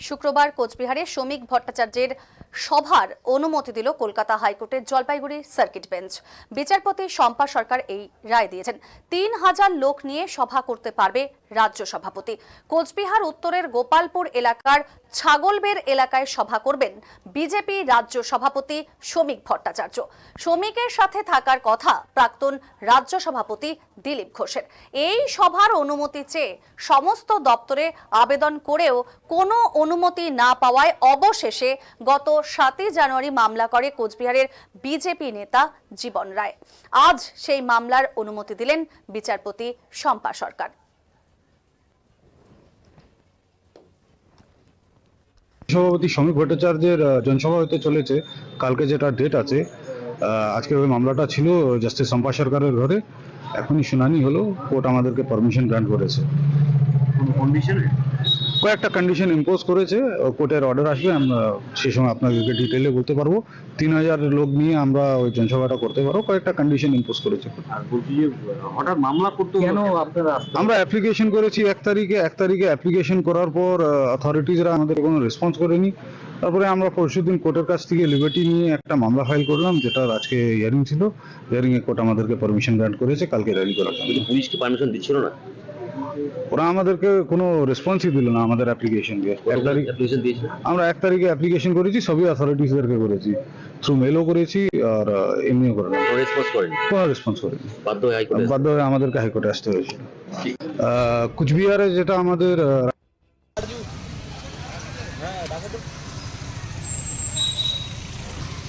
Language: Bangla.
শুক্রবার কোচবিহারে শ্রমিক ভট্টাচার্যের সভার অনুমতি দিল কলকাতা হাইকোর্টের জলপাইগুড়ি সার্কিট বেঞ্চ। বিচারপতি শম্পা সরকার এই রায় দিয়েছেন। তিন হাজার লোক নিয়ে সভা করতে পারবে রাজ্য সভাপতি। কোচবিহার উত্তরের গোপালপুর এলাকার ছাগলবের এলাকায় সভা করবেন বিজেপি রাজ্য সভাপতি শ্রমিক ভট্টাচার্য। শ্রমিকের সাথে থাকার কথা প্রাক্তন রাজ্য সভাপতি দিলীপ ঘোষের। এই সভার অনুমতি চেয়ে সমস্ত দপ্তরে আবেদন করেও কোনো অনুমতি না পাওয়ায় অবশেষে গত সাতই জানুয়ারি মামলা করে কোচবিহারের বিজেপি নেতা জীবন রায়। আজ সেই মামলার অনুমতি দিলেন বিচারপতি শম্পা সরকার। সভাপতি শ্রমিক ভট্টাচার্যের জনসভা হতে চলেছে। কালকে যেটা ডেট আছে আহ, আজকে ওই মামলাটা ছিল জাস্টিস শম্পা সরকারের ঘরে। এখনই শুনানি হলো কোর্ট আমাদেরকে পারমিশন গ্রান্ট করেছে। কন্ডিশনে কয়েকটা কন্ডিশন ইম্পোজ করেছে কোর্টের অর্ডার আসবে আমরা সেই সময় আপনাদেরকে ডিটেলে বলতে পারব। তিন হাজার লোক নিয়ে আমরা ওই জনসভাটা করতে পারব কয়েকটা কন্ডিশন ইম্পোজ করেছে। হঠাৎ মামলা করতে কেন আপনারা আমরা অ্যাপ্লিকেশন করেছি এক তারিখে এক তারিখে অ্যাপ্লিকেশন করার পর অথরিটিজরা আমাদের কোনো রেসপন্স করেনি। তারপরে আমরা পরশুদিন কোর্টের কাছ থেকে লিবার্টি নিয়ে একটা মামলা ফাইল করলাম যেটা আজকে হিয়ারিং ছিল। হিয়ারিং এ কোর্ট আমাদেরকে পারমিশন গ্রান্ট করেছে কালকে রেডি করার জন্য। পুলিশ কি পারমিশন দিচ্ছিল না। ওরা আমাদেরকে কোনো রেসপন্সই দিল না আমাদের অ্যাপ্লিকেশনকে এক তারিখ আমরা এক তারিখে অ্যাপ্লিকেশন করেছি সবই অথরিটিসদেরকে করেছি। থ্রু মেলও করেছি আর এমনিও করে কোনো রেসপন্স করেনি? বাধ্য হয়ে আমাদেরকে হাইকোর্টে আসতে হয়েছে। কুচবিহারে যেটা আমাদের হ্যাঁ